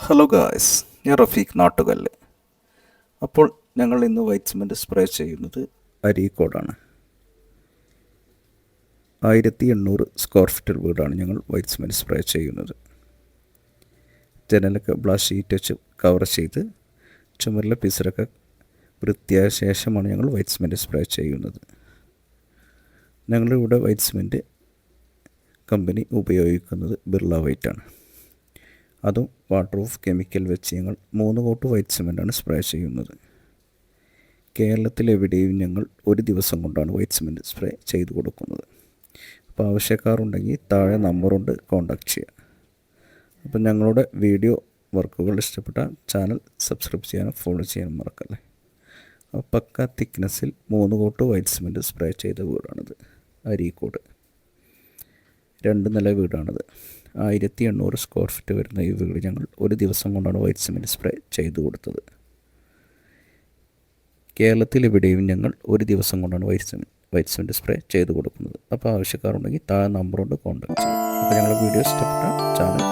Hello guys ഞാൻ റഫീഖ് നാട്ടുകല്ല്. അപ്പോൾ ഞങ്ങൾ ഇന്ന് വൈറ്റ് സിമെന്റ് സ്പ്രേ ചെയ്യുന്നത് അരീക്കോടാണ് ആയിരത്തി എണ്ണൂറ് സ്ക്വയർ ഫീറ്റ് വീടാണ് ഞങ്ങൾ വൈറ്റ് സിമെന്റ് സ്പ്രേ ചെയ്യുന്നത്. ജനലൊക്കെ ബ്ലാഷ് ഷീറ്റ് വെച്ച് കവർ ചെയ്ത് ചുമരിലെ പിസറൊക്കെ വൃത്തിയായ ശേഷമാണ് ഞങ്ങൾ വൈറ്റ് സിമെന്റ് സ്പ്രേ ചെയ്യുന്നത്. ഞങ്ങളിവിടെ വൈറ്റ് സിമെന്റ് കമ്പനി ഉപയോഗിക്കുന്നത് ബിർള വൈറ്റാണ്. അതും വാട്ടർ ഓഫ് കെമിക്കൽ വെച്ച് ഞങ്ങൾ മൂന്ന് കോട്ട് വൈറ്റ് സിമെന്റാണ് സ്പ്രേ ചെയ്യുന്നത്. കേരളത്തിലെവിടെയും ഞങ്ങൾ ഒരു ദിവസം കൊണ്ടാണ് വൈറ്റ് സിമെന്റ് സ്പ്രേ ചെയ്ത് കൊടുക്കുന്നത്. അപ്പോൾ ആവശ്യക്കാരുണ്ടെങ്കിൽ താഴെ നമ്പറുണ്ട് കോൺടാക്ട് ചെയ്യുക അപ്പം ഞങ്ങളുടെ വീഡിയോ വർക്കുകൾ ഇഷ്ടപ്പെട്ട ചാനൽ സബ്സ്ക്രൈബ് ചെയ്യാനും ഫോളോ ചെയ്യാനും മറക്കല്ലേ. പക്ക തിക്നെസ്സിൽ മൂന്ന് കോട്ട് വൈറ്റ് സിമെന്റ് സ്പ്രേ ചെയ്ത വീടാണിത് അരീക്കോട്. രണ്ട് നില വീടാണിത്. ആയിരത്തി എണ്ണൂറ് സ്ക്വയർ ഫീറ്റ് വരുന്ന ഈ വീട് ഞങ്ങൾ ഒരു ദിവസം കൊണ്ടാണ് വൈറ്റ് സിമെന്റ് സ്പ്രേ ചെയ്തു കൊടുത്തത്. കേരളത്തിൽ എവിടെയും ഞങ്ങൾ ഒരു ദിവസം കൊണ്ടാണ് white cement white cement spray ചെയ്ത് കൊടുക്കുന്നത്. അപ്പോൾ ആവശ്യക്കാരുണ്ടെങ്കിൽ താഴെ നമ്പറുണ്ട് കോൺടാക്ട് ചെയ്യും. അപ്പോൾ ഞങ്ങളുടെ വീഡിയോ ഇഷ്ടപ്പെട്ട ചാനൽ